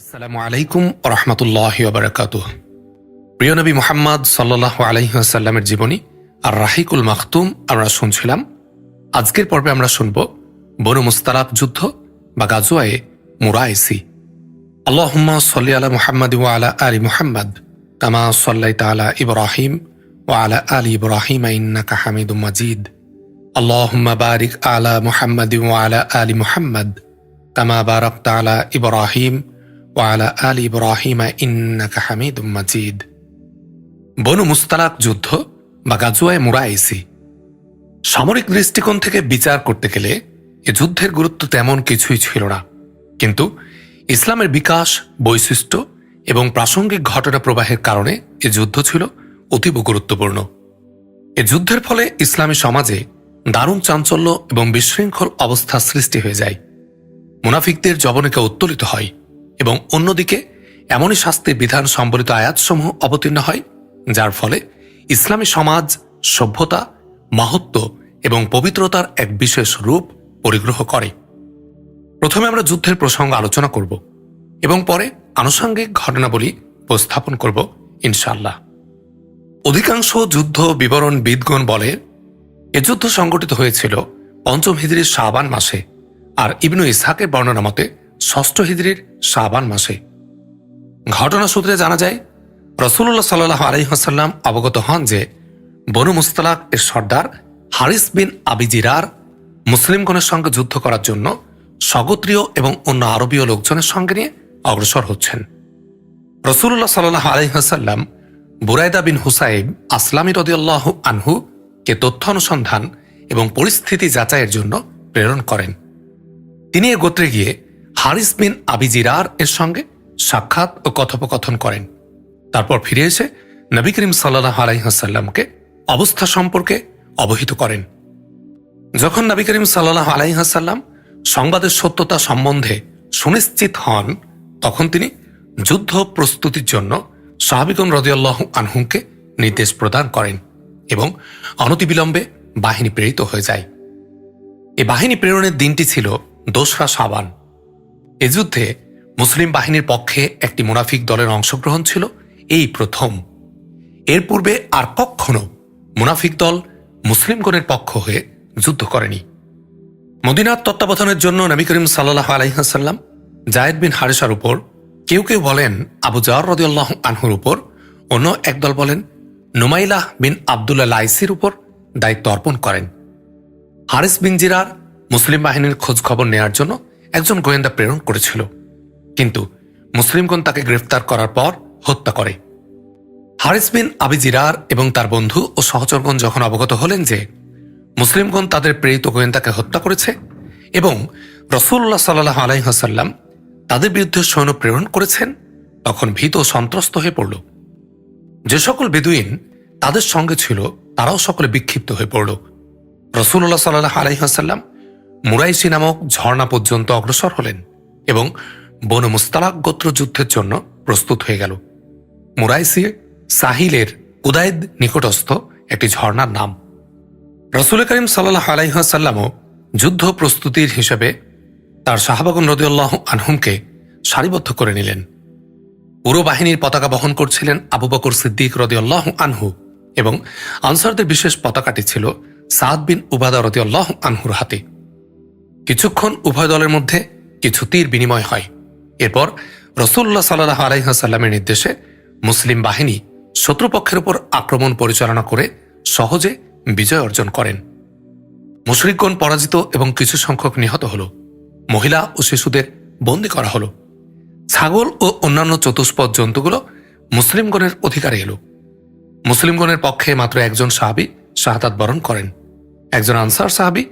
আসসালামু আলাইকুম রহমতুল্লাহ বারাকাত প্রিয় নবী মোহাম্মদ সাল্লাহ আলহিহাসাল্লামের জীবনী, আর রাহিকুল মাখতুম, আমরা শুনছিলাম। আজকের পর্বে আমরা শুনব বনু মুস্তালাক যুদ্ধ বা গাজুয়ায়ে মুরাইসি। আল্লাহুম্মা সাল্লি আলা মুহাম্মদ ওয়া আলা আলি মুহাম্মদ, কামা সাল্লাইতা আলা ইব্রাহিম ওয়া আলা আলি ইব্রাহিম হামিদুম মাজিদ। আল্লাহুম্মা বারিক আলা মুহাম্মদ ওয়া আলা আলি মুহাম্মদ, কামা বারাকতা আলা ইব্রাহিম ওয়ালা আল ইব্রাহিমা ইন্নাকা হামিদুম মাজিদ। বনু মুস্তালাক যুদ্ধ বা গাজুয়ায় মুরাইসি। সামরিক দৃষ্টিকোণ থেকে বিচার করতে গেলে এ যুদ্ধের গুরুত্ব তেমন কিছুই ছিল না। কিন্তু ইসলামের বিকাশ, বৈশিষ্ট্য এবং প্রাসঙ্গিক ঘটনা প্রবাহের কারণে এ যুদ্ধ ছিল অতীব গুরুত্বপূর্ণ। এ যুদ্ধের ফলে ইসলামী সমাজে দারুণ চাঞ্চল্য এবং বিশৃঙ্খল অবস্থা সৃষ্টি হয়ে যায়। মুনাফিকদের জবনিকা উত্তোলিত হয়। এবং অন্যদিকে এমনই শাস্তির বিধান সম্বলিত আয়াতসমূহ অবতীর্ণ হয়, যার ফলে ইসলামী সমাজ, সভ্যতা মাহাত্ম এবং পবিত্রতার এক বিশেষ রূপ পরিগ্রহ করে। প্রথমে আমরা যুদ্ধের প্রসঙ্গ আলোচনা করব এবং পরে আনুষঙ্গিক ঘটনাবলী উপস্থাপন করব ইনশাল্লাহ অধিকাংশ যুদ্ধ বিবরণ বিদগণ বলে, এ যুদ্ধ সংগঠিত হয়েছিল পঞ্চম হিজড়ির শাবান মাসে, আর ইবনু ইসহাকের বর্ণনা মতে ষষ্ঠ হিজড়ির শাবান মাসে। ঘটনা সূত্রে জানা যায় রসুল্লাহ সাল্লাহ আলহিহাসাল্লাম অবগত হন যে বনু মুস্তালাক এর সর্দার হারিস বিন আবিজিরার মুসলিমগণের সঙ্গে যুদ্ধ করার জন্য স্বগোত্রীয় এবং অন্য আরবীয় লোকজনের সঙ্গে নিয়ে অগ্রসর হচ্ছেন। রসুল্লাহ সাল্লাহ আলহিহাসাল্লাম বুরাইদা বিন হুসাইব আসলামী রদিয়াল্লাহ আনহু কে তথ্য অনুসন্ধান এবং পরিস্থিতি যাচাইয়ের জন্য প্রেরণ করেন। তিনি এ গোত্রে গিয়ে হারিস বিন আবিজিরার এর সঙ্গে সাক্ষাৎ ও কথোপকথন করেন। তারপর ফিরে এসে নবী করিম সাল্লাহ আলাইহাসাল্লামকে অবস্থা সম্পর্কে অবহিত করেন। যখন নবী করিম সাল্লাহ আলাইহাসাল্লাম সংবাদের সত্যতা সম্বন্ধে সুনিশ্চিত হন, তখন তিনি যুদ্ধ প্রস্তুতির জন্য সাহাবিগন রদিয়াল্লাহ আনহুমকে নির্দেশ প্রদান করেন এবং অনতিবিলম্বে বাহিনী প্রেরিত হয়ে যায়। এ বাহিনী প্রেরণের দিনটি ছিল দোসরা সাবান এ যুদ্ধে মুসলিম বাহিনীর পক্ষে একটি মুনাফিক দলের অংশগ্রহণ ছিল, এই প্রথম। এর পূর্বে আর কখনো মুনাফিক দল মুসলিমগণের পক্ষ হয়ে যুদ্ধ করেনি। মদিনার তত্ত্বাবধানের জন্য নবী করিম সাল্লাহ আলহিহাসাল্লাম জায়েদ বিন হারেসার উপর কেউ কেউ বলেন আবু জাওয়ার রদিয়াল্লাহ আনহুর উপর, অন্য একদল বলেন নুমাইলাহ বিন আবদুল্লাহ লাইসির উপর দায়িত্ব অর্পণ করেন। হারিস বিন জিরার মুসলিম বাহিনীর খোঁজ খবর নেয়ার জন্য একজন গোয়েন্দা প্রেরণ করেছিল। কিন্তু মুসলিমগণ তাকে গ্রেফতার করার পর হত্যা করে। হারিস বিন আবিজিরার এবং তার বন্ধু ও সহচরগণ যখন অবগত হলেন যে মুসলিমগণ তাদের প্রেরিত গোয়েন্দাকে হত্যা করেছে এবং রসুল্লাহ সাল্লাহ আলাইহাসাল্লাম তাদের বিরুদ্ধে সৈন্য প্রেরণ করেছেন, তখন ভীত ও সন্ত্রস্ত হয়ে পড়ল। যে সকল বেদুইন তাদের সঙ্গে ছিল, তারাও সকলে বিক্ষিপ্ত হয়ে পড়ল। রসুল্লাহ সাল্লাহ আলাইহাসাল্লাম মুরাইসি নামক ঝর্ণা পর্যন্ত অগ্রসর হলেন এবং বন মুস্তালাক গোত্র যুদ্ধের জন্য প্রস্তুত হয়ে গেল। মুরাইসি সাহিলের উদায়দ নিকটস্থ একটি ঝর্ণার নাম। রসুল করিম সাল্লাহ আলাইহাসাল্লামও যুদ্ধ প্রস্তুতির হিসেবে তার শাহবাগন রদিউল্লাহ আনহুমকে সারিবদ্ধ করে নিলেন। পুরো বাহিনীর পতাকা বহন করছিলেন আবু বকর সিদ্দিক রদিউল্লাহ আনহু এবং আনসারদের বিশেষ পতাকাটি ছিল সাদ বিন উবাদা রদিউল্লাহ আনহুর হাতে। কিছুক্ষণ উভয় দলের মধ্যে কিছু তীর বিনিময় হয়। এরপর রসুল্লাহ সাল্লাহ আলাইহাসাল্লামের নির্দেশে মুসলিম বাহিনী শত্রুপক্ষের উপর আক্রমণ পরিচালনা করে সহজে বিজয় অর্জন করেন। মুশরিকগণ পরাজিত এবং কিছু সংখ্যক নিহত হল। মহিলা ও শিশুদের বন্দী করা হল। ছাগল ও অন্যান্য চতুষ্পদ জন্তুগুলো মুসলিমগণের অধিকারে এলো। মুসলিমগণের পক্ষে মাত্র একজন সাহাবি শাহাদাত বরণ করেন। একজন আনসার সাহাবি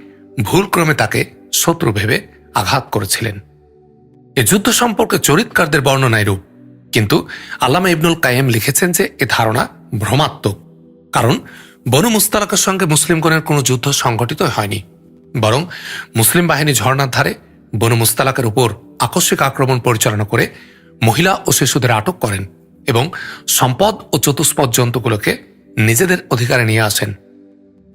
ভুলক্রমে তাকে শত্রু ভেবে আঘাত করেছিলেন। এ যুদ্ধ সম্পর্কে চরিতকারদের বর্ণনায় রূপ। কিন্তু আল্লামা ইবনুল কায়েম লিখেছেন যে এ ধারণা ভ্রমাত্মক। কারণ বনু মুস্তালাকের সঙ্গে মুসলিমগণের কোনো যুদ্ধ সংঘটিত হয়নি। বরং মুসলিম বাহিনী ঝর্ণার ধারে বনু মুস্তালাকের উপর আকস্মিক আক্রমণ পরিচালনা করে মহিলা ও শিশুদের আটক করেন এবং সম্পদ ও চতুষ্পদ জন্তুগুলোকে নিজেদের অধিকারে নিয়ে আসেন।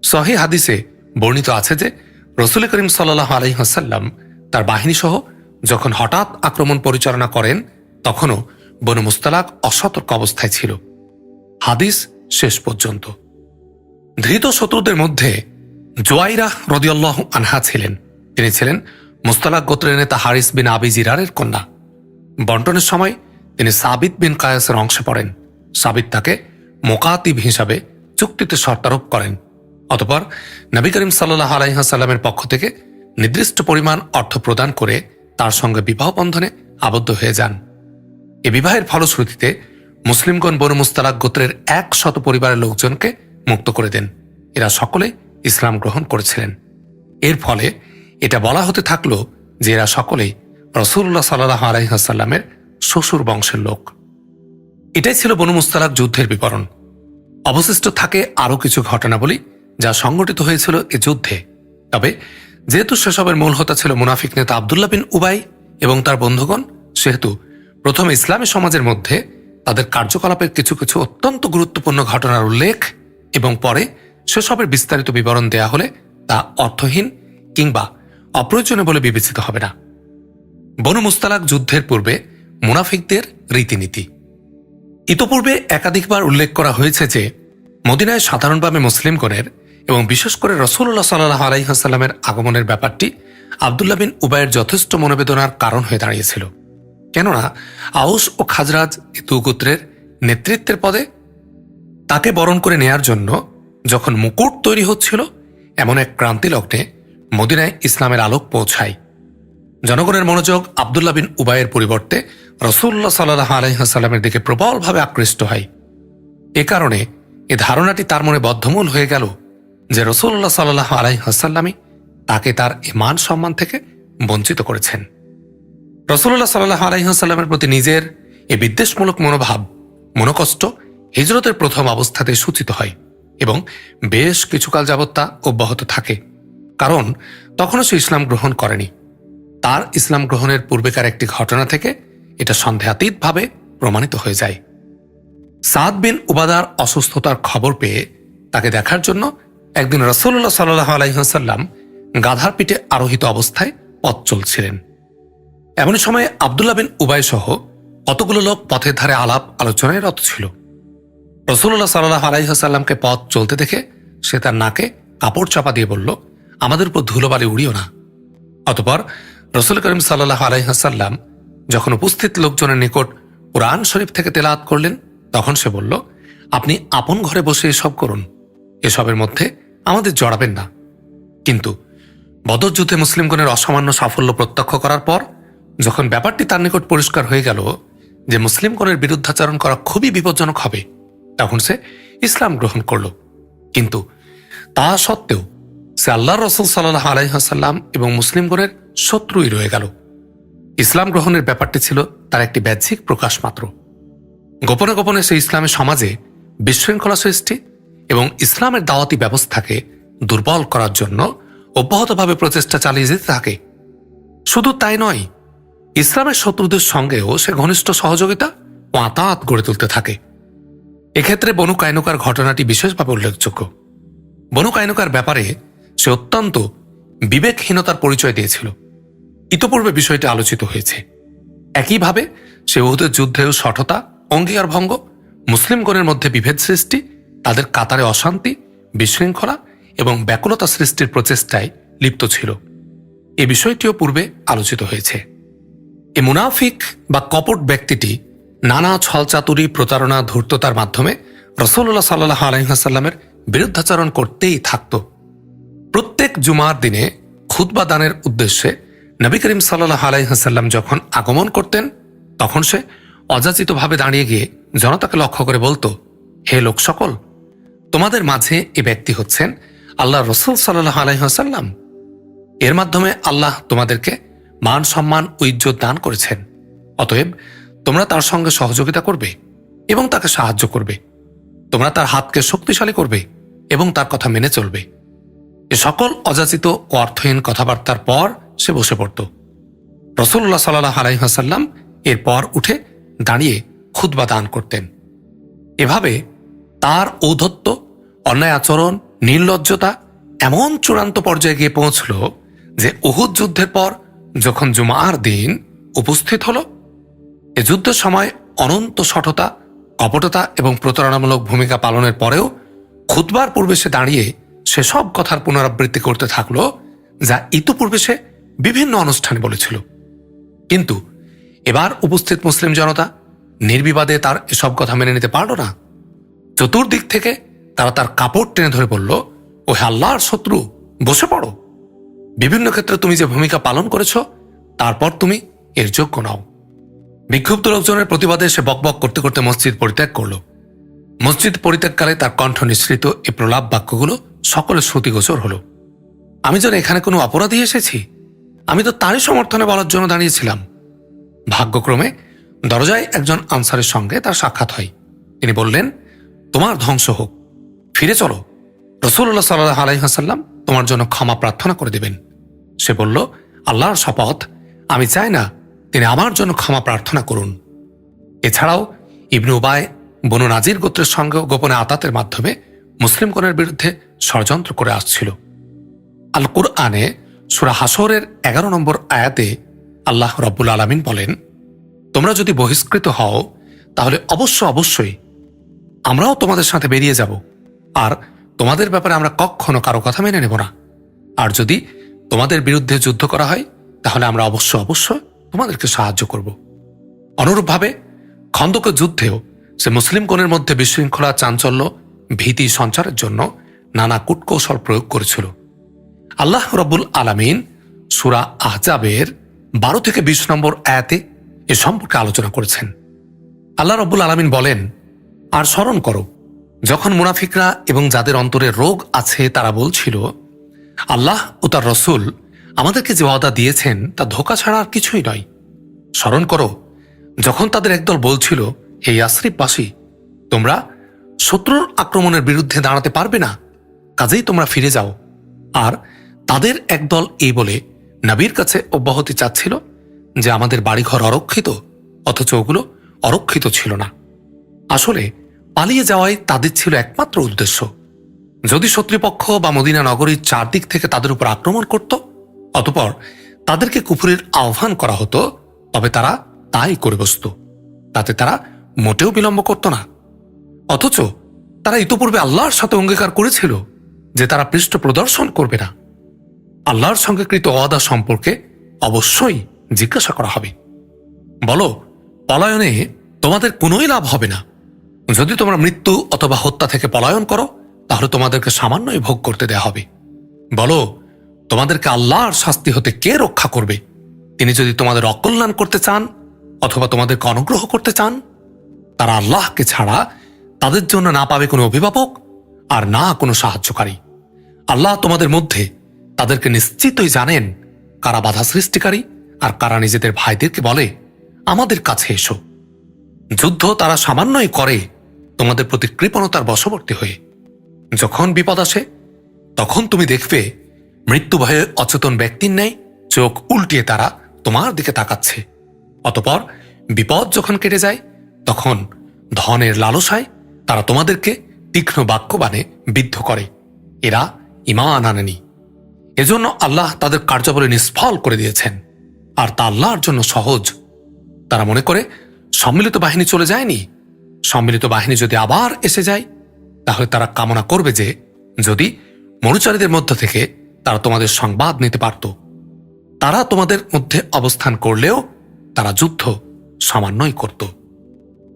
সহি হাদিসে বর্ণিত আছে যে রসুল করিম সাল্লাহ আলহিহাসাল্লাম তার বাহিনী সহ যখন হঠাৎ আক্রমণ পরিচালনা করেন, তখনও বনু মুস্তালাক অসতর্ক অবস্থায় ছিল। হাদিস শেষ পর্যন্ত। ধৃত শত্রুদের মধ্যে জোয়াইরা রদিয়াল্লাহ আনহা ছিলেন। তিনি ছিলেন মুস্তালাক গোত্রের নেতা হারিস বিন আবি জিরারের কন্যা। বন্টনের সময় তিনি সাবিত বিন কায়াসের অংশে পড়েন। সাবিত তাকে মোকাতিব হিসাবে চুক্তিতে শর্তারোপ করেন। অতপর নবী করিম সাল্লাহ আলাইহাসাল্লামের পক্ষ থেকে নির্দিষ্ট পরিমাণ অর্থ প্রদান করে তার সঙ্গে বিবাহ বন্ধনে আবদ্ধ হয়ে যান। এ বিবাহের ফলশ্রুতিতে মুসলিমগণ বনু মুস্তালাক গোত্রের এক শত পরিবারের লোকজনকে মুক্ত করে দেন। এরা সকলে ইসলাম গ্রহণ করেছিলেন। এর ফলে এটা বলা হতে থাকল যে এরা সকলেই রসুল্লাহ সাল্লাহ আলাইহাসাল্লামের শ্বশুর বংশের লোক। এটাই ছিল বনু মুস্তালাক যুদ্ধের বিবরণ। অবশিষ্ট থাকে আরও কিছু ঘটনাবলী যা সংগঠিত হয়েছিল এ যুদ্ধে। তবে যেহেতু সেসবের মূল হতা ছিল মুনাফিক নেতা আবদুল্লাহ বিন উবাই এবং তার বন্ধুগণ, সেহেতু প্রথম ইসলামী সমাজের মধ্যে তাদের কার্যকলাপের কিছু কিছু অত্যন্ত গুরুত্বপূর্ণ ঘটনার উল্লেখ এবং পরে সেসবের বিস্তারিত বিবরণ দেয়া হলে তা অর্থহীন কিংবা অপ্রয়োজনীয় বলে বিবেচিত হবে না। বনু মুস্তালাক যুদ্ধের পূর্বে মুনাফিকদের রীতিনীতি। ইতপূর্বে একাধিকবার উল্লেখ করা হয়েছে যে মদিনায় সাধারণভাবে মুসলিমগণের এবং বিশেষ করে রসুল্লাহ সাল্লাহ আলাইহাসাল্লামের আগমনের ব্যাপারটি আবদুল্লাহ বিন উবায়ের যথেষ্ট মনোবেদনার কারণ হয়ে দাঁড়িয়েছিল। কেননা আউস ও খাজরাজ এ দুগোত্রের নেতৃত্বের পদে তাকে বরণ করে নেয়ার জন্য যখন মুকুট তৈরি হচ্ছিল, এমন এক ক্রান্তি লগ্নে মদিনায় ইসলামের আলোক পৌঁছায়। জনগণের মনোযোগ আবদুল্লাহ বিন উবায়ের পরিবর্তে রসুল্লাহ সাল্লাহ আলহিহাস্লামের দিকে প্রবলভাবে আকৃষ্ট হয়। এ কারণে এ ধারণাটি তার মনে বদ্ধমূল হয়ে গেল যে রসুল্লাহ সাল্লাহ আলাইহাসাল্লামই তাকে তার মান সম্মান থেকে বঞ্চিত করেছেন। রসুল্লাহ সাল্লাহ আলাইহাসাল্লামের প্রতি নিজের এ বিদ্বেষমূলক মনোভাব, মনোকষ্ট হিজরতের প্রথম অবস্থাতে সূচিত হয় এবং বেশ কিছুকাল যাবৎ তা অব্যাহত থাকে। কারণ তখনও সে ইসলাম গ্রহণ করেনি। তার ইসলাম গ্রহণের পূর্বেকার একটি ঘটনা থেকে এটা সন্দেহাতীতভাবে প্রমাণিত হয়ে যায়। সাদ বিন উবাদার অসুস্থতার খবর পেয়ে তাকে দেখার জন্য একদিন রসুল্লাহ সাল্লাহ আলাইসাল্লাম গাধার পিঠে আরোহিত অবস্থায় পথ চলছিলেন। এমন সময় আবদুল্লাহ বিন উবাই সহ কতগুলো লোক পথের ধারে আলাপ আলোচনায় রত ছিল রসুল্লাহ সাল্লাহ আলাইসাল্লামকে পথ চলতে দেখে সে তার নাকে কাপড় চাপা দিয়ে বলল, আমাদের উপর ধুলোবালি উড়িও না। অতপর রসুল করিম সাল্লাহ আলাইহাসাল্লাম যখন উপস্থিত লোকজনের নিকট কোরআন শরীফ থেকে তেলাত করলেন তখন সে বলল, আপনি আপন ঘরে বসে এসব করুন। এসবের মধ্যে আমাদের জড়াবেন না। কিন্তু বদর যুদ্ধে মুসলিমগণের অসামান্য সাফল্য প্রত্যক্ষ করার পর, যখন ব্যাপারটি তার নিকট পরিষ্কার হয়ে গেল যে মুসলিমগণের বিরুদ্ধাচরণ করা খুবই বিপজ্জনক হবে, তখন সে ইসলাম গ্রহণ করল। কিন্তু তা সত্ত্বেও সে আল্লাহ রসুল সাল্লাহ আলাইহাসাল্লাম এবং মুসলিমগণের শত্রুই রয়ে গেল। ইসলাম গ্রহণের ব্যাপারটি ছিল তার একটি ব্যাহ্যিক প্রকাশ মাত্র। গোপনে গোপনে সে ইসলামের সমাজে বিশৃঙ্খলা সৃষ্টি এবং ইসলামের দাওয়াতি ব্যবস্থাকে দুর্বল করার জন্য অব্যাহতভাবে প্রচেষ্টা চালিয়ে যেতে থাকে। শুধু তাই নয়, ইসলামের শত্রুদের সঙ্গেও সে ঘনিষ্ঠ সহযোগিতা ও আতাত গড়ে তুলতে থাকে। এক্ষেত্রে বনু কায়নকার ঘটনাটি বিশেষভাবে উল্লেখযোগ্য। বনু কায়নকার ব্যাপারে সে অত্যন্ত বিবেকহীনতার পরিচয় দিয়েছিল। ইতপূর্বে বিষয়টি আলোচিত হয়েছে। একইভাবে সে উহুদের যুদ্ধেও সঠতা অঙ্গীকার ভঙ্গ, মুসলিমগণের মধ্যে বিভেদ সৃষ্টি, তাদের কাতারে অশান্তি, বিশৃঙ্খলা এবং ব্যাকুলতা সৃষ্টির প্রচেষ্টায় লিপ্ত ছিল। এ বিষয়টিও পূর্বে আলোচিত হয়েছে। এ মুনাফিক বা কপট ব্যক্তিটি নানা ছলচাতুরি প্রতারণা, ধূর্ততার মাধ্যমে রসল্লাহ সাল্লাহ আলহাসাল্লামের বিরুদ্ধাচরণ করতেই থাকত। প্রত্যেক জুমার দিনে খুতবা দানের উদ্দেশ্যে নবী করিম সাল্লাহ আলাইহাসাল্লাম যখন আগমন করতেন, তখন সে অযাচিতভাবে দাঁড়িয়ে গিয়ে জনতাকে লক্ষ্য করে বলতো, হে লোক সকল, তোমাদের মাঝে এ ব্যক্তি হচ্ছেন আল্লাহ রসুল সাল্লাহ আলাইহাসাল্লাম এর মাধ্যমে আল্লাহ তোমাদেরকে মান সম্মান ও দান করেছেন। অতএব তোমরা তার সঙ্গে সহযোগিতা করবে এবং তাকে সাহায্য করবে। তোমরা তার হাতকে শক্তিশালী করবে এবং তার কথা মেনে চলবে। এ সকল অযাচিত ও অর্থহীন কথাবার্তার পর সে বসে পড়ত। রসুল্লাহ সাল্লাহ আলাইহাসাল্লাম এরপর উঠে দাঁড়িয়ে খুদ্া দান করতেন। এভাবে তার ঔধত্য অন্যায় আচরণ, নির্লজ্জতা এমন চূড়ান্ত পর্যায়ে গিয়ে পৌঁছল যে উহুদ যুদ্ধের পর যখন জুমার দিন উপস্থিত হল, এ যুদ্ধের সময় অনন্ত সঠতা কপটতা এবং প্রতারণামূলক ভূমিকা পালনের পরেও খুতবার পূর্বে সে দাঁড়িয়ে সে সব কথার পুনরাবৃত্তি করতে থাকল, যা ইতোপূর্বে সে বিভিন্ন অনুষ্ঠানে বলেছিল। কিন্তু এবার উপস্থিত মুসলিম জনতা নির্বিবাদে তার এসব কথা মেনে নিতে পারল না। চতুর্দিক থেকে তারা তার কাপড় টেনে ধরে বলল ও আল্লাহর শত্রু, বসে পড়ো। বিভিন্ন ক্ষেত্রে তুমি যে ভূমিকা পালন করেছ, তারপর তুমি এর যোগ্য নাও। বিক্ষুব্ধ লোকজনের প্রতিবাদে সে বকবক করতে করতে মসজিদ পরিত্যাগ করল। মসজিদ পরিত্যাগকালে তার কণ্ঠ নিঃসৃত এ প্রলাপ বাক্যগুলো সকলের শ্রুতিগোচর হল। আমি যেন এখানে কোনো অপরাধী এসেছি? আমি তো তারই সমর্থনে বলার জন্য দাঁড়িয়েছিলাম। ভাগ্যক্রমে দরজায় একজন আনসারের সঙ্গে তার সাক্ষাৎ হয়। তিনি বললেন, তোমার ধ্বংস হোক। ফিরে চলো। রসুল্লাহ সাল্লাহ আলাইহাসাল্লাম তোমার জন্য ক্ষমা প্রার্থনা করে দেবেন। সে বলল, আল্লাহর শপথ, আমি চাই না তিনি আমার জন্য ক্ষমা প্রার্থনা করুন। এছাড়াও ইবনু উবায় বনু নাজির গোত্রের সঙ্গে গোপনে আতাতের মাধ্যমে মুসলিমগণের বিরুদ্ধে ষড়যন্ত্র করে আসছিল। আল কুরআনে সুরা হাসরের এগারো নম্বর আয়াতে আল্লাহ রব্বুল আলমিন বলেন, তোমরা যদি বহিষ্কৃত হও, তাহলে অবশ্য অবশ্যই আমরাও তোমাদের সাথে বেরিয়ে যাব। আর তোমাদের ব্যাপারে আমরা কখনো কারও কথা মেনে নেব না। আর যদি তোমাদের বিরুদ্ধে যুদ্ধ করা হয়, তাহলে আমরা অবশ্য অবশ্য তোমাদেরকে সাহায্য করব। অনুরূপভাবে, খন্দক যুদ্ধেও সে মুসলিম কোণের মধ্যে বিশৃঙ্খলা, চাঞ্চল্য, ভীতি সঞ্চারের জন্য নানা কূটকৌশল প্রয়োগ করেছিল। আল্লাহ রব্বুল আলামিন সুরা আহজাবের বারো থেকে বিশ নম্বর আয়াতে এ সম্পর্কে আলোচনা করেছেন। আল্লাহ রব্বুল আলামিন বলেন, আর স্মরণ করো, যখন মুনাফিকরা এবং যাদের অন্তরে রোগ আছে তারা বলছিল, আল্লাহ ও তার রসুল আমাদেরকে যে ওয়াদা দিয়েছেন তা ধোকা ছাড়া আর কিছুই নয়। স্মরণ করো, যখন তাদের একদল বলছিল এই আশ্রিপবাসী তোমরা শত্রুর আক্রমণের বিরুদ্ধে দাঁড়াতে পারবে না, কাজেই তোমরা ফিরে যাও। আর তাদের একদল এই বলে নাবির কাছে অব্যাহতি চাচ্ছিল যে আমাদের বাড়িঘর অরক্ষিত, অথচ ওগুলো অরক্ষিত ছিল না। আসলে পালিয়ে যাওয়াই তাদের ছিল একমাত্র উদ্দেশ্য। যদি শত্রুপক্ষ বা মদিনা নগরীর চারদিক থেকে তাদের উপর আক্রমণ করত, অতপর তাদেরকে কুফুরের আহ্বান করা হতো, তবে তারা তাই করে বসত। তাতে তারা মোটেও বিলম্ব করত না। অথচ তারা ইতোপূর্বে আল্লাহর সাথে অঙ্গীকার করেছিল যে তারা পৃষ্ঠ প্রদর্শন করবে না। আল্লাহর সঙ্গে কৃত অদা সম্পর্কে অবশ্যই জিজ্ঞাসা করা হবে। বলো, পলায়নে তোমাদের কোনোই লাভ হবে না। যদি তোমরা মৃত্যু অথবা হত্যা থেকে পলায়ন করো, তাহলে তোমাদেরকে সামান্যই ভোগ করতে দেয়া হবে। বলো, তোমাদেরকে আল্লাহর শাস্তি হতে কে রক্ষা করবে? তিনি যদি তোমাদের অকল্যাণ করতে চান, অথবা তোমাদেরকে অনুগ্রহ করতে চান, তারা আল্লাহকে ছাড়া তাদের জন্য না পাবে কোনো অভিভাবক আর না কোনো সাহায্যকারী। আল্লাহ তোমাদের মধ্যে তাদেরকে নিশ্চিতই জানেন কারা বাধা সৃষ্টিকারী আর কারা নিজেদের ভাইদেরকে বলে, আমাদের কাছে এসো। যুদ্ধ তারা সামান্যই করে তোমাদের প্রতি কৃপণতার বশবর্তী হয়ে। যখন বিপদ আসে, তখন তুমি দেখবে মৃত্যু ভয়ে অচেতন ব্যক্তির ন্যায় চোখ উল্টিয়ে তারা তোমার দিকে তাকাচ্ছে। অতপর বিপদ যখন কেটে যায়, তখন ধনের লালসায় তারা তোমাদেরকে তীক্ষ্ণ বাক্যবাণে বিদ্ধ করে। এরা ইমান আনেনি। এজন্য আল্লাহ তাদের কার্যাবলী নিষ্ফল করে দিয়েছেন। আর তা আল্লাহর জন্য সহজ। তারা মনে করে, সম্মিলিত বাহিনী চলে যায়নি। সম্মিলিত বাহিনী যদি আবার এসে যায়, তাহলে তারা কামনা করবে যে, যদি মনুচারীদের মধ্য থেকে তারা তোমাদের সংবাদ নিতে পারত। তারা তোমাদের মধ্যে অবস্থান করলেও তারা যুদ্ধ সামান্যই করত।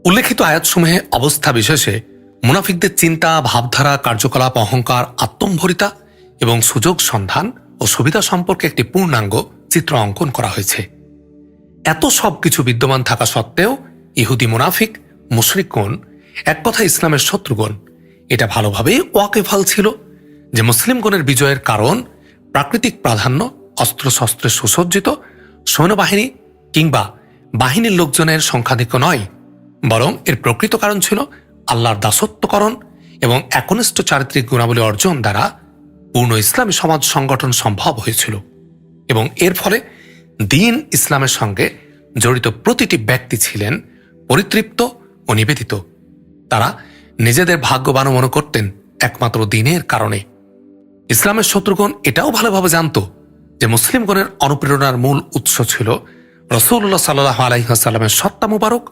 উল্লেখিত আয়াতসমূহে অবস্থা বিশেষে মুনাফিকদের চিন্তা, ভাবধারা, কার্যকলাপ, অহংকার, আত্মম্ভরিতা এবং সুযোগ সন্ধান ও সুবিধা সম্পর্কে একটি পূর্ণাঙ্গ চিত্র অঙ্কন করা হয়েছে। এত সব কিছু বিদ্যমান থাকা সত্ত্বেও ইহুদি মুনাফিক মুশরিকগণ এক কথা ইসলামের শত্রুগণ, এটা ভালোভাবেই ওয়াকেফাল ছিল যে মুসলিমগণের বিজয়ের কারণ প্রাকৃতিক প্রাধান্য, অস্ত্রশস্ত্রে সুসজ্জিত, সৈন্যবাহিনী কিংবা বাহিনীর লোকজনের সংখ্যাধিক্য নয়, বরং এর প্রকৃত কারণ ছিল আল্লাহর দাসত্বকরণ এবং একনিষ্ঠ চারিত্রিক গুণাবলী অর্জন দ্বারা পূর্ণ ইসলামী সমাজ সংগঠন সম্ভব হয়েছিল এবং এর ফলে দিন ইসলামের সঙ্গে জড়িত প্রতিটি ব্যক্তি ছিলেন পরিতৃপ্ত ও নিবেদিত। তারা নিজেদের ভাগ্যবান মনে করতেন একমাত্র দিনের কারণে। ইসলামের শত্রুগণ এটাও ভালোভাবে জানত যে মুসলিমগণের অনুপ্রেরণার মূল উৎস ছিল রসুল্লাহ সাল্লাহ আলাইসাল্লামের সত্তা মুবারক,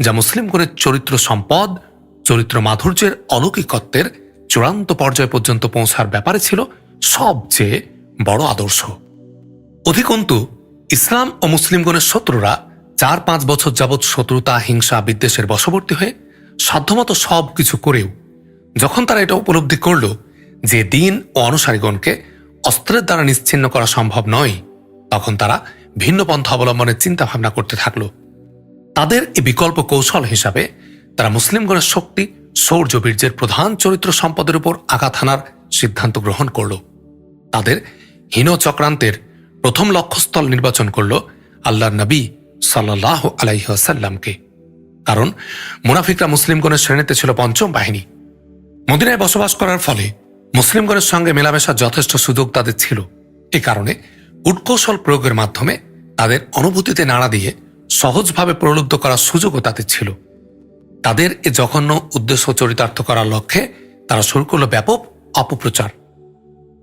যা মুসলিমগণের চরিত্র সম্পদ, চরিত্র মাধুর্যের অলৌকিকত্বের চূড়ান্ত পর্যায় পর্যন্ত পৌঁছার ব্যাপারে ছিল সবচেয়ে বড় আদর্শ। অধিকন্তু, ইসলাম ও মুসলিমগণের শত্রুরা চার পাঁচ বছর যাবৎ শত্রুতা, হিংসা, বিদ্বেষের বশবর্তী হয়ে সাধ্যমতো সব কিছু করেও যখন তারা এটা উপলব্ধি করল যে দিন ও অনুসারীগণকে অস্ত্রের দ্বারা নিশ্চিন্ন করা সম্ভব নয়, তখন তারা ভিন্ন পন্থা অবলম্বনের চিন্তা ভাবনা করতে থাকল। তাদের এই বিকল্প কৌশল হিসাবে তারা মুসলিমগণের শক্তি শৌর্য বীর্যের প্রধান চরিত্র সম্পদের উপর আঘাত হানার সিদ্ধান্ত গ্রহণ করল। তাদের হীন চক্রান্তের প্রথম লক্ষ্যস্থল নির্বাচন করল আল্লাহ নবী সাল্লাহ আলাইসাল্লামকে কারণ মুনাফিকরা মুসলিমগণের শ্রেণীতে ছিল পঞ্চম বাহিনী। মদিনায় বসবাস করার ফলে মুসলিমগণের সঙ্গে মেলামেশার যথেষ্ট সুযোগ তাদের ছিল। এ কারণে উৎকৌশল প্রয়োগের মাধ্যমে তাদের অনুভূতিতে নাড়া দিয়ে সহজভাবে প্রলুব্ধ করার সুযোগও তাদের ছিল। তাদের এ জঘন্য উদ্দেশ্য চরিতার্থ করার লক্ষ্যে তারা শুরু করল ব্যাপক অপপ্রচার।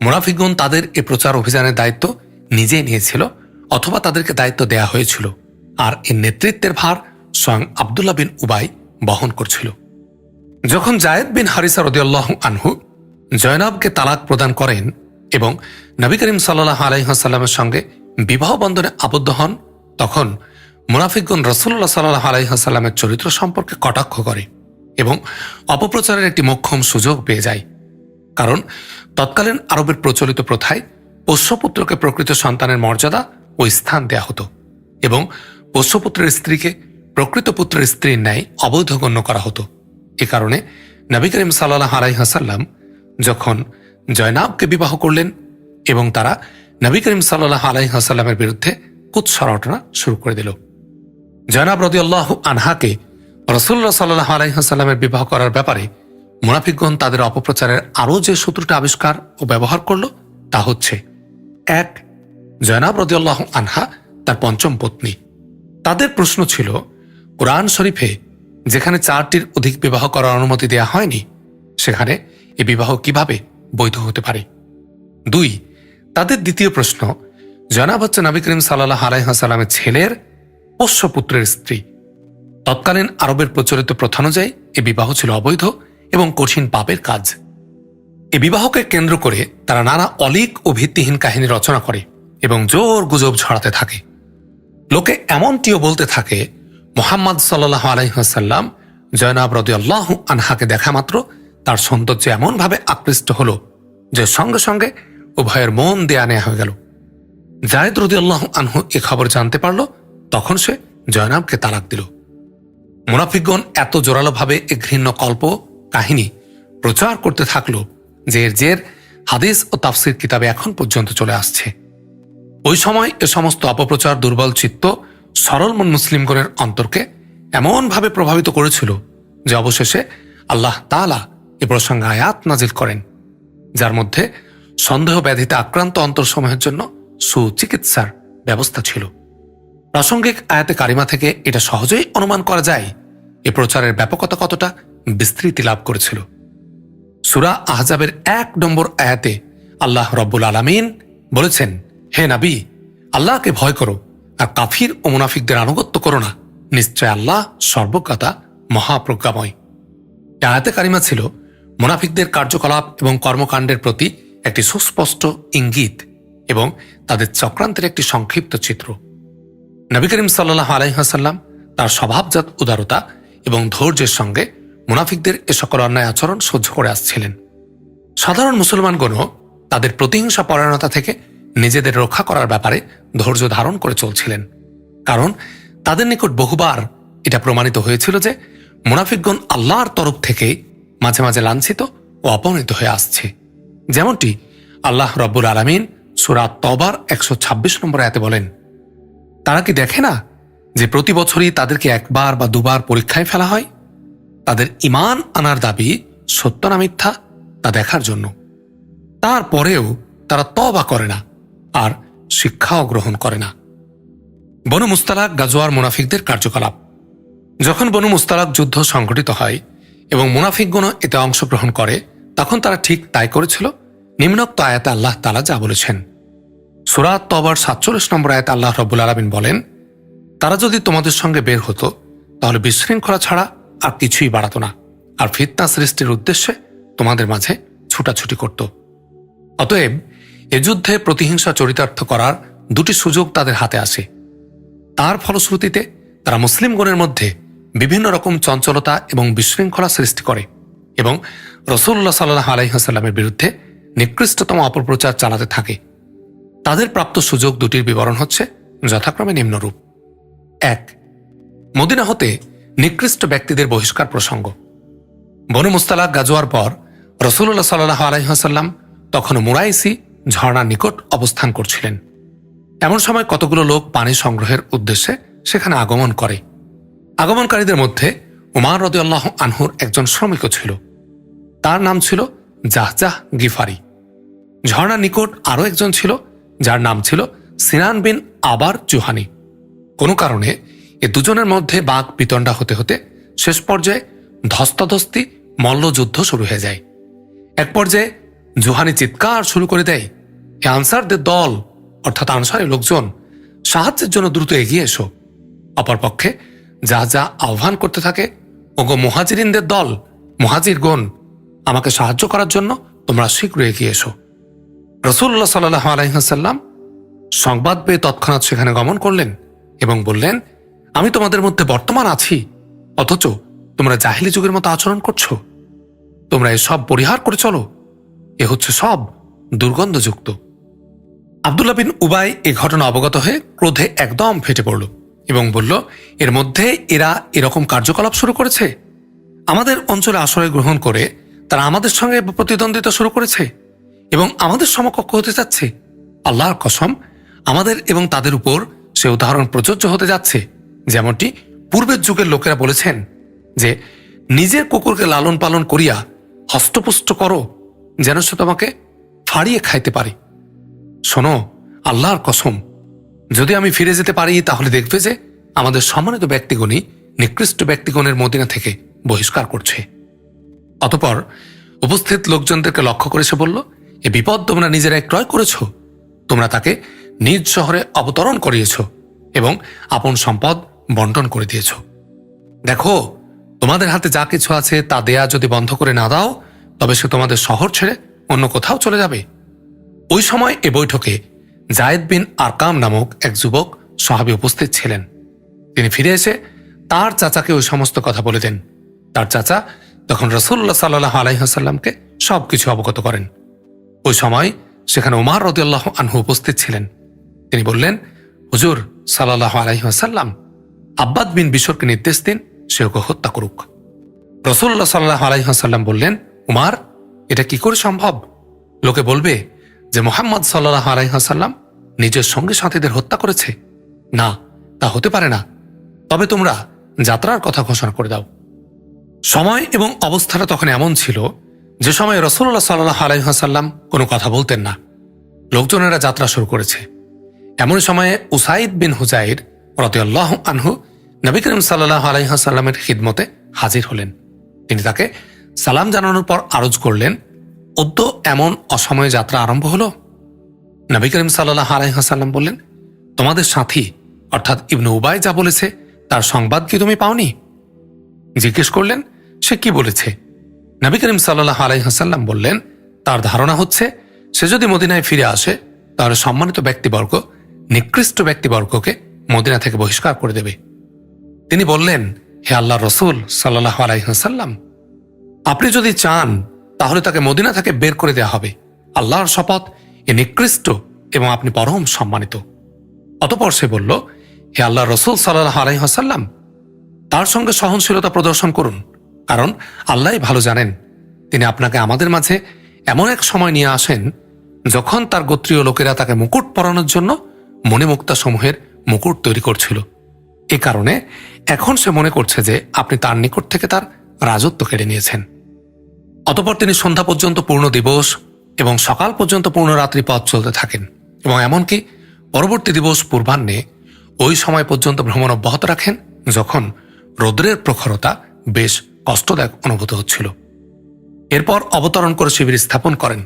মুনাফিকগণ তাদের এ প্রচার অভিযানের দায়িত্ব নিজেই নিয়েছিল অথবা তাদেরকে দায়িত্ব দেয়া হয়েছিল আর এর নেতৃত্বের ভার স্বয়ং আবদুল্লাহ বিন উবাই বহন করছিল। যখন জায়েদ বিন হারিসা রদিয়াল্লাহ আনহু জয়নাবকে তালাক প্রদান করেন এবং নবী করিম সাল্লাহ আলাইহাসাল্লামের সঙ্গে বিবাহ বন্ধনে আবদ্ধ হন, তখন মুনাফিকগণ রসুল্লাহ সাল্লাহ আলাইহাসাল্লামের চরিত্র সম্পর্কে কটাক্ষ করে এবং অপপ্রচারের একটি মোক্ষম সুযোগ পেয়ে যায়। কারণ তৎকালীন আরবের প্রচলিত প্রথায় পোষ্যপুত্রকে প্রকৃত সন্তানের মর্যাদা ও স্থান দেয়া হতো এবং পোষ্যপুত্রের স্ত্রীকে প্রকৃত পুত্রের স্ত্রীর ন্যায় অবৈধ গণ্য করা হতো। এ কারণে নবী করিম সাল্লাহ আলাইহাসাল্লাম যখন জয়নাবকে বিবাহ করলেন এবং তারা নবী করিম সাল্লাহ আলাইহাসাল্লামের বিরুদ্ধে কুৎসরটনা শুরু করে দিল। জয়নাব রদিয়াল্লাহ আনহাকে রসুল্লাহ সাল্লাহ আলাইহাসাল্লামের বিবাহ করার ব্যাপারে মুনাফিকগণ তাদের অপপ্রচারের আরও যে সূত্রটা আবিষ্কার ও ব্যবহার করল তা হচ্ছে, এক জয়নাব রদিয়াল্লাহ আনহা তার পঞ্চম পত্নী। তাদের প্রশ্ন ছিল, কোরআন শরীফে যেখানে চারটির অধিক বিবাহ করার অনুমতি দেয়া হয়নি, সেখানে এ বিবাহ কীভাবে বৈধ হতে পারে? দুই, তাদের দ্বিতীয় প্রশ্ন, জনাব হচ্ছে নবী করিম সাল্লাহ আলাইহাসাল্লামের ছেলের পোষ্যপুত্রের স্ত্রী। তৎকালীন আরবের প্রচলিত প্রথানুযায়ী এ বিবাহ ছিল অবৈধ এবং কঠিন পাপের কাজ। এ বিবাহকে কেন্দ্র করে তারা নানা অলিক ও ভিত্তিহীন কাহিনী রচনা করে এবং জোর গুজব ছড়াতে থাকে। লোকে এমনটিও বলতে থাকে, মোহাম্মদ সাল্লাহ আলাইহাসাল্লাম জয়নাব রদি আল্লাহ আনহাকে দেখা মাত্র তার সৌন্দর্য এমনভাবে আকৃষ্ট হল যে সঙ্গে সঙ্গে উভয়ের মন দেয়া নেয়া হয়ে গেল। জায়দ রদি আল্লাহ আনহু এ খবর জানতে পারল তখন সে জয়নাবকে তালাক দিল। মুনাফিকগণ এত জোরালোভাবে এ ঘৃণ্য কল্প, কাহিনী প্রচার করতে থাকল যে এর জের হাদিস ও তাফসির কিতাবে এখন পর্যন্ত চলে আসছে। ওই সময় এ সমস্ত অপপ্রচার, দুর্বল চিত্ত সরল মন মুসলিমগণের অন্তরকে এমনভাবে প্রভাবিত করেছিল যে অবশেষে আল্লাহ তালা এ প্রসঙ্গে আয়াত নাজিল করেন, যার মধ্যে সন্দেহ ব্যাধিতে আক্রান্ত অন্তরসমূহের জন্য সুচিকিৎসার ব্যবস্থা ছিল। প্রাসঙ্গিক আয়াতে কারিমা থেকে এটা সহজেই অনুমান করা যায়, এ প্রচারের ব্যাপকতা কতটা বিস্তৃতি লাভ করেছিল। সুরা আহজাবের এক নম্বর আয়াতে আল্লাহ রব্বুল আলামিন বলেছেন, হে নাবি, আল্লাহকে ভয় করো আর কাফির ও মুনাফিকদের আনুগত্য করো না। নিশ্চয় আল্লাহ সর্বজ্ঞতা মহাপ্রজ্ঞাময়। আয়াতে কারিমা ছিল মুনাফিকদের কার্যকলাপ এবং কর্মকাণ্ডের প্রতি একটি সুস্পষ্ট ইঙ্গিত এবং তাদের চক্রান্তের একটি সংক্ষিপ্ত চিত্র। নবী করিম সাল্লাহ আলাইহাসাল্লাম তার স্বভাবজাত উদারতা এবং ধৈর্যের সঙ্গে মুনাফিকদের এ সকল অন্যায় আচরণ সহ্য করে আসছিলেন। সাধারণ মুসলমানগণও তাদের প্রতিহিংসা পরায়ণতা থেকে নিজেদের রক্ষা করার ব্যাপারে ধৈর্য ধারণ করে চলছিলেন। কারণ তাদের নিকট বহুবার এটা প্রমাণিত হয়েছিল যে মুনাফিকগণ আল্লাহর তরফ থেকে মাঝে মাঝে লাঞ্ছিত ও অপমানিত হয়ে আসছে। যেমনটি আল্লাহ রব্বুল আলমিন সুরাত তবার একশো ছাব্বিশ নম্বর এতে বলেন তারা কি দেখে না যে প্রতি বছরই তাদেরকে একবার বা দুবার পরীক্ষায় ফেলা হয়? তাদের ইমান আনার দাবি সত্য না মিথ্যা তা দেখার জন্য। তারপরেও তারা তবা করে না আর শিক্ষাও গ্রহণ করে না। বনু মুস্তালাক গাজোয়ার মুনাফিকদের কার্যকলাপ। যখন বনু মুস্তালাক যুদ্ধ সংঘটিত হয় এবং মুনাফিকগণ এতে অংশগ্রহণ করে, তখন তারা ঠিক তাই করেছিল। নিম্নোক্ত আয়াতে আল্লাহ তালা যা বলেছেন। সুরাত তবর সাতচল্লিশ নম্বর আয়াত আল্লাহ রব্বুল আলমিন বলেন, তারা যদি তোমাদের সঙ্গে বের হতো, তাহলে বিশৃঙ্খলা ছাড়া আর কিছুই বাড়াতো না, আর ফিতনা সৃষ্টির উদ্দেশ্যে তোমাদের মাঝে ছুটাছুটি করত। অতএব এ যুদ্ধে প্রতিহিংসা চরিতার্থ করার দুটি সুযোগ তাদের হাতে আসে। তার ফলশ্রুতিতে তারা মুসলিমগণের মধ্যে বিভিন্ন রকম চঞ্চলতা এবং বিশৃঙ্খলা সৃষ্টি করে এবং রসুল্লাহ সাল্লাহ আলাইহাসাল্লামের বিরুদ্ধে নিকৃষ্টতম অপপ্রচার চালাতে থাকে। তাদের প্রাপ্ত সুযোগ দুটির বিবরণ হচ্ছে যথাক্রমে নিম্নরূপ। এক, মদিনা হতে নিকৃষ্ট ব্যক্তিদের বহিষ্কার প্রসঙ্গ। বনু মুস্তালাক গাজোয়ার পর রসুল্লাহ সাল্লাহ আলাইহাসাল্লাম তখন মুরাইসি ঝর্ণার নিকট অবস্থান করছিলেন। এমন সময় কতগুলো লোক পানি সংগ্রহের উদ্দেশ্যে সেখানে আগমন করে। আগমনকারীদের মধ্যে উমার রদিয়াল্লাহ আনহুর একজন শ্রমিকও ছিল। তার নাম ছিল জাহজাহ গিফারি। ঝর্ণার নিকট আরও একজন ছিল যার নাম ছিল সিনান বিন আবার জুহানি। কোনো কারণে এ দুজনের মধ্যে বাঘ বিতণ্ডা হতে হতে শেষ পর্যায়ে ধস্তাধস্তি, মল্লযুদ্ধ শুরু হয়ে যায়। এক পর্যায়ে জুহানি চিৎকার শুরু করে দেয়, এ আনসারদের দল, অর্থাৎ আনসারের লোকজন, সাহায্যের জন্য দ্রুত এগিয়ে এসো। অপরপক্ষে যা যা আহ্বান করতে থাকে, ওগো মুহাজিরিনদের দল, মুহাজিরগণ, আমাকে সাহায্য করার জন্য তোমরা শীঘ্র এগিয়ে এসো। রসুল্লাহ সাল্লাহ আলহিহাসাল্লাম সংবাদ পেয়ে তৎক্ষণাৎ সেখানে গমন করলেন এবং বললেন, আমি তোমাদের মধ্যে বর্তমান আছি, অথচ তোমরা জাহিলি যুগের মতো আচরণ করছ। তোমরা এসব পরিহার করে চলো। এ হচ্ছে সব দুর্গন্ধযুক্ত। আবদুল্লাহ বিন উবাই এ ঘটনা অবগত হয়ে ক্রোধে একদম ফেটে পড়ল এবং বলল, এর মধ্যে এরা এরকম কার্যকলাপ শুরু করেছে? আমাদের অঞ্চলে আশ্রয় গ্রহণ করে তারা আমাদের সঙ্গে প্রতিদ্বন্দ্বিতা শুরু করেছে? এবং আমাদের সমকক্ষ হতে যাচ্ছে। আল্লাহর কসম, আমাদের এবং তাদের উপর সে উদাহরণ প্রযোজ্য হতে যাচ্ছে। যেমনটি পূর্বের যুগের লোকেরা বলেছেন যে, নিজের কুকুরকে লালন পালন করিয়া হস্তপুষ্ট করো, যেন সে তোমাকে ফাড়িয়ে খাইতে পারে। শোনো, আল্লাহর কসম, যদি আমি ফিরে যেতে পারি, তাহলে দেখবে যে, আমাদের সম্মানিত ব্যক্তিগণই নিকৃষ্ট ব্যক্তিগণের মদিনা থেকে বহিষ্কার করছে। অতপর উপস্থিত লোকজনদেরকে লক্ষ্য করে সে বলল এ বিপদ তোমরা নিজেরাই ক্রয় করেছ। তোমরা তাকে নিজ শহরে অবতরণ করিয়েছ এবং আপন সম্পদ বন্টন করে দিয়েছ। দেখো, তোমাদের হাতে যা কিছু আছে তা দেয়া যদি বন্ধ করে না দাও, তবে সে তোমাদের শহর ছেড়ে অন্য কোথাও চলে যাবে। ওই সময় এ বৈঠকে জায়েদ বিন আরকাম নামক এক যুবক সাহাবি উপস্থিত ছিলেন। তিনি ফিরে এসে তার চাচাকে ওই সমস্ত কথা বলে দেন। তার চাচা তখন রসুল্লাহ সাল্লাহ আলাইহাসাল্লামকে সবকিছু অবগত করেন। ওই সময় সেখানে উমার রদুল্লাহ আনহু উপস্থিত ছিলেন। তিনি বললেন, হুজুর সাল্লাহ আলাইহাসাল্লাম আব্বাদ বিন বিশরকে নির্দেশ দিন সে ওকে হত্যা করুক। রসুল্লাহ সাল্লাহ আলাইহাসাল্লাম বললেন, উমার, এটা কি করে সম্ভব? লোকে বলবে যে মোহাম্মদ সাল্লাহ আলাইহাসাল্লাম নিজের সঙ্গে সাথীদের হত্যা করেছে। না, তা হতে পারে না। তবে তোমরা যাত্রার কথা ঘোষণা করে দাও। সময় এবং অবস্থাটা তখন এমন ছিল যে সময় রসুল্লাহ সাল্লাহ আলাইহাসাল্লাম কোনো কথা বলতেন না, লোকজনেরা যাত্রা শুরু করেছে। এমন সময়ে উসাইদ বিন হুজাইর রতিয়াল্লাহ আনহু নবী করিম সাল্লাহ আলাইহাসাল্লামের খিদমতে হাজির হলেন। তিনি তাকে সালাম জানানোর পর আরজ করলেন, অদ্য এমন অসময়ে যাত্রা আরম্ভ হলো? নবী করিম সাল্লাহ আলাইহাসাল্লাম বললেন, তোমাদের সাথী, অর্থাৎ ইবনু উবাই যা বলেছে, তার সংবাদ কি তুমি পাওনি? জিজ্ঞেস করলেন, সে কি বলেছে? নবী করিম সাল্লাহ আলাইহাসাল্লাম বললেন, তার ধারণা হচ্ছে, সে যদি মদিনায় ফিরে আসে, তাহলে সম্মানিত ব্যক্তিবর্গ, নিকৃষ্ট ব্যক্তিবর্গকে মদিনা থেকে বহিষ্কার করে দেবে। তিনি বললেন, হে আল্লাহ রসুল সাল্লাহ আলাইহাসাল্লাম আপনি যদি চান, তাহলে তাকে মদিনা থেকে বের করে দেওয়া হবে। আল্লাহর শপথ এ নিকৃষ্ট এবং আপনি পরম সম্মানিত। অতপর সে বলল, হে আল্লাহ রসুল সাল্লাহ আলাইহাসাল্লাম তার সঙ্গে সহনশীলতা প্রদর্শন করুন। কারণ আল্লাহ ভালো জানেন। তিনি আপনাকে আমাদের মাঝে এমন এক সময় নিয়ে আসেন, যখন তার গোত্রীয় লোকেরা তাকে মুকুট পরানোর জন্য মনে মুক্তা সমূহের মুকুট তৈরি করছিল। এ কারণে এখন সে মনে করছে যে আপনি তার নিকট থেকে তার রাজত্ব কেড়ে নিয়েছেন। অতপর তিনি সন্ধ্যা পর্যন্ত পূর্ণ দিবস এবং সকাল পর্যন্ত পূর্ণ রাত্রি পথ চলতে থাকেন এবং এমনকি পরবর্তী দিবস পূর্বাহ্নে ওই সময় পর্যন্ত ভ্রমণ অব্যাহত রাখেন, যখন রৌদ্রের প্রখরতা বেশ কষ্টদায়ক অনুভূত হচ্ছিল। এরপর অবতরণ করে শিবির স্থাপন করেন।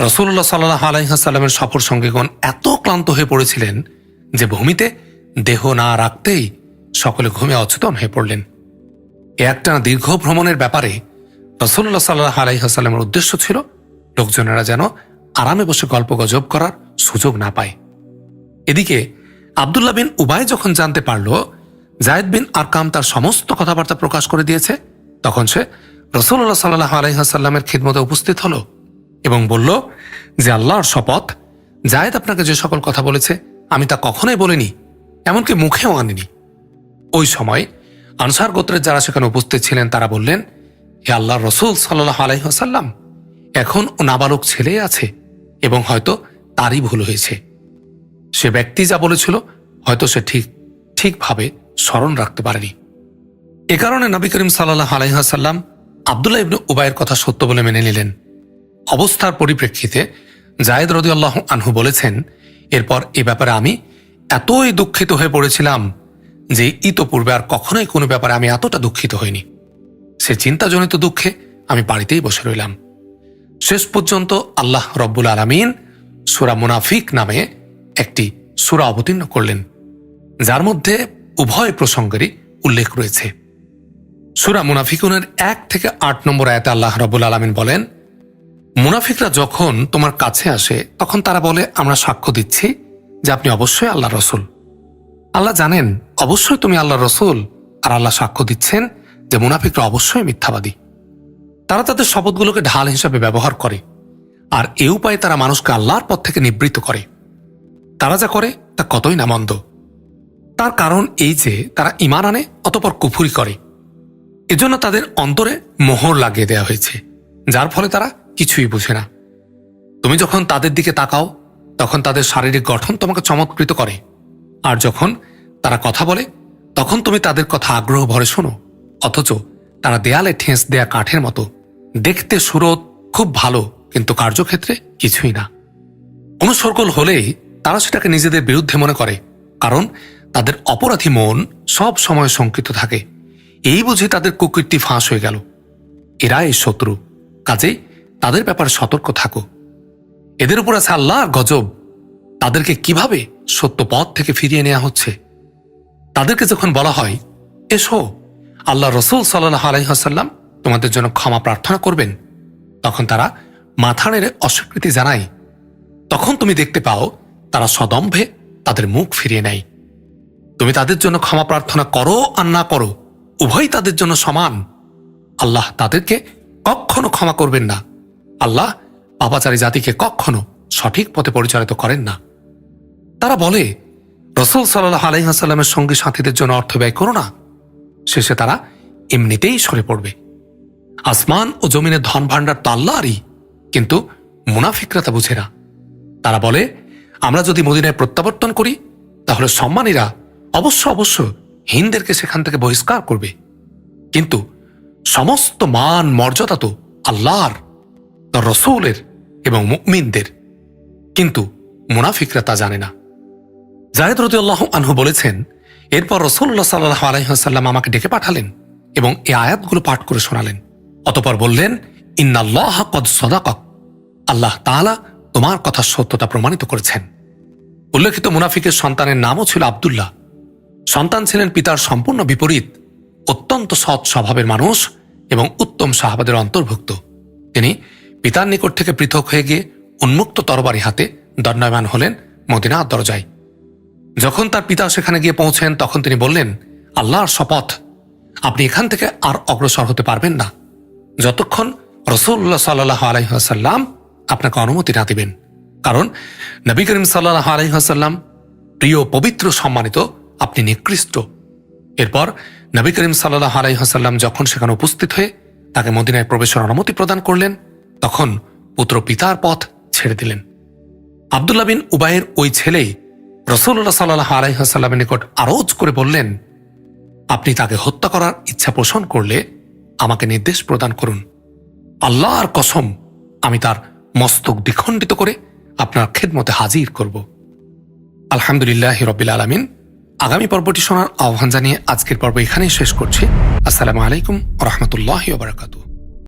রসুল্লাহ সাল্লাহ আলাইহাসাল্লামের সফর সঙ্গীগণ এত ক্লান্ত হয়ে পড়েছিলেন যে ভূমিতে দেহ না রাখতেই সকলে ঘুমে অচেতন হয়ে পড়লেন। এ একটা দীর্ঘ ভ্রমণের ব্যাপারে রসল্লা সাল্লাহ আলাইহাসাল্লামের উদ্দেশ্য ছিল, লোকজনেরা যেন আরামে বসে গল্প গজব করার সুযোগ না পায়। এদিকে আবদুল্লাহ বিন উবাই যখন জানতে পারল, জায়দ বিন আরকাম তার সমস্ত কথাবার্তা প্রকাশ করে দিয়েছে তখন সে রসল্লাহ সাল্লাহ আলাইহাসাল্লামের খিদমতে উপস্থিত হল এবং বলল যে আল্লাহর শপথ, জায়দ আপনাকে যে সকল কথা বলেছে, আমি তা কখনোই বলিনি, এমনকি মুখেও আনিনি। ওই সময় আনসার গোত্রের যারা সেখানে উপস্থিত ছিলেন, তারা বললেন হে আল্লাহ রসুল সাল্লাহ আলাইহাসাল্লাম এখন ও নাবালক ছেলে আছে এবং হয়তো তারই ভুল হয়েছে। সে ব্যক্তি যা বলেছিল, হয়তো সে ঠিক, ঠিকভাবে স্মরণ রাখতে পারেনি। এ কারণে নবী করিম সাল্লাহ আলাইহাসাল্লাম আবদুল্লাহ ইবনু উবায়ের কথা সত্য বলে মেনে নিলেন। অবস্থার পরিপ্রেক্ষিতে জায়েদ রদি আল্লাহ আনহু বলেছেন, এরপর এ ব্যাপারে আমি এতই দুঃখিত হয়ে পড়েছিলাম যে ইতোপূর্বে আর কখনোই কোনো ব্যাপারে আমি এতটা দুঃখিত হইনি। সে চিন্তাজনিত দুঃখে আমি বাড়িতেই বসে রইলাম। শেষ পর্যন্ত আল্লাহ রব্বুল আলমিন সুরা মুনাফিক নামে একটি সুরা অবতীর্ণ করলেন, যার মধ্যে উভয় প্রসঙ্গেরই উল্লেখ রয়েছে। সুরা মুনাফিকুনের এক থেকে আট নম্বর আয়াতে আল্লাহ রবুল আলমিন বলেন, মুনাফিকরা যখন তোমার কাছে আসে, তখন তারা বলে, আমরা সাক্ষ্য দিচ্ছি যে আপনি অবশ্যই আল্লাহ রসুল। আল্লাহ জানেন, অবশ্যই তুমি আল্লাহ রসুল, আর আল্লাহ সাক্ষ্য দিচ্ছেন যে মুনাফিকরা অবশ্যই মিথ্যাবাদী। তারা তাদের শপথগুলোকে ঢাল হিসাবে ব্যবহার করে, আর এ উপায়ে তারা মানুষকে আল্লাহর পথ থেকে নিবৃত্ত করে। তারা যা করে, তা কতই না মন্দ। তার কারণ এই যে, তারা ইমান আনে, অতপর কুফুরি করে। এজন্য তাদের অন্তরে মোহর লাগিয়ে দেওয়া হয়েছে, যার ফলে তারা কিছুই বুঝে না। তুমি যখন তাদের দিকে তাকাও, তখন তাদের শারীরিক গঠন তোমাকে চমৎকৃত করে। আর যখন তারা কথা বলে, তখন তুমি তাদের কথা আগ্রহ ভরে শোনো। অথচ তারা দেয়ালে ঠেস দেয়া কাঠের মতো। দেখতে সুরত, খুব ভালো, কিন্তু কার্যক্ষেত্রে কিছুই না। কোনো সরকল হলেই তারা সেটাকে নিজেদের বিরুদ্ধে মনে করে, কারণ তাদের অপরাধী মন সব সময় শঙ্কিত থাকে। এই বুঝে তাদের কুকীর্তি ফাঁস হয়ে গেল। এরা এই শত্রু। কাজেই তাদের ব্যাপারে সতর্ক থাকো। এদের উপর আছে আল্লাহর গজব। তাদেরকে কীভাবে সত্য পথ থেকে ফিরিয়ে নেওয়া হচ্ছে? তাদেরকে যখন বলা হয়, এসো আল্লাহ রসুল সাল্লাহ আলাইহাসাল্লাম তোমাদের জন্য ক্ষমা প্রার্থনা করবেন। তখন তারা মাথা নেড়ে অস্বীকৃতি জানায়। তখন তুমি দেখতে পাও, তারা সদম্ভে তাদের মুখ ফিরিয়ে নেয়। তুমি তাদের জন্য ক্ষমা প্রার্থনা করো আর না করো। উভয়ই তাদের জন্য সমান। আল্লাহ তাদেরকে কখনো ক্ষমা করবেন না। আল্লাহ পাপাচারী জাতিকে কখনো সঠিক পথে পরিচালিত করেন না। তারা বলে, রসুল সাল্লাহ আলহিহাস্লামের সঙ্গী সাথীদের জন্য অর্থ ব্যয় করো না। শেষে তারা এমনিতেই সরে পড়বে। আসমান ও জমিনের ধন ভাণ্ডার তো আল্লাহরই, কিন্তু মুনাফিকরা তা বুঝে না। তারা বলে, আমরা যদি মদিনায় প্রত্যাবর্তন করি, তাহলে সম্মানীরা অবশ্য অবশ্য হিন্দেরকে সেখান থেকে বহিষ্কার করবে। কিন্তু সমস্ত মান মর্যাদা তো আল্লাহর তার রসৌলের এবং মুকমিনদের কিন্তু মুনাফিকরা তা জানে না। জায়দ রদি আল্লাহ আনহু বলেছেন, এরপর রসুল্লাহ সাল্লাহ আলহিহাসাল্লাম আমাকে ডেকে পাঠালেন এবং এ আয়াতগুলো পাঠ করে শোনালেন। অতপর বললেন, ইন্নাল্লাহ কদ সদাকক। আল্লাহ তাআলা তোমার কথা সত্যতা প্রমাণিত করেছেন। উল্লেখিত মুনাফিকের সন্তানের নামও ছিল আবদুল্লাহ। সন্তান ছিলেন পিতার সম্পূর্ণ বিপরীত, অত্যন্ত সৎ স্বভাবের মানুষ এবং উত্তম সাহাবাদের অন্তর্ভুক্ত। তিনি পিতার নিকট থেকে পৃথক হয়ে গিয়ে উন্মুক্ত তরবারি হাতে দণ্ডায়মান হলেন মদিনা দরজায়। যখন তার পিতা সেখানে গিয়ে পৌঁছেন, তখন তিনি বললেন, আল্লাহর শপথ, আপনি এখান থেকে আর অগ্রসর হতে পারবেন না। যতক্ষণ রসুল্লাহ সাল্লাহ আলাইসাল্লাম আপনাকে অনুমতি না দিবেন। কারণ নবী করিম সাল্লাহ আলাইসাল্লাম প্রিয়, পবিত্র, সম্মানিত আপনি নিকৃষ্ট। এরপর নবী করিম সাল্লাহ আলাইহাসাল্লাম যখন সেখানে উপস্থিত হয়ে তাকে মদিনায় প্রবেশের অনুমতি প্রদান করলেন, তখন পুত্র পিতার পথ ছেড়ে দিলেন। আবদুল্লা বিন উবায়ের ওই ছেলেই রসুল্লাহ সাল্লাহ আলাইহাসাল্লামের নিকট আরোজ করে বললেন, আপনি তাকে হত্যা করার ইচ্ছা পোষণ করলে আমাকে নির্দেশ প্রদান করুন। আল্লাহর কসম, আমি তার মস্তক দ্বিখণ্ডিত করে আপনার খেদমতে হাজির করব। আলহামদুলিল্লাহ রবিল আলমিন। আগামী পর্বটি শোনার আহ্বান জানিয়ে আজকের পর্ব এখানেই শেষ করছি। আসসালামু আলাইকুম রহমতুল্লাহ বারাকাতু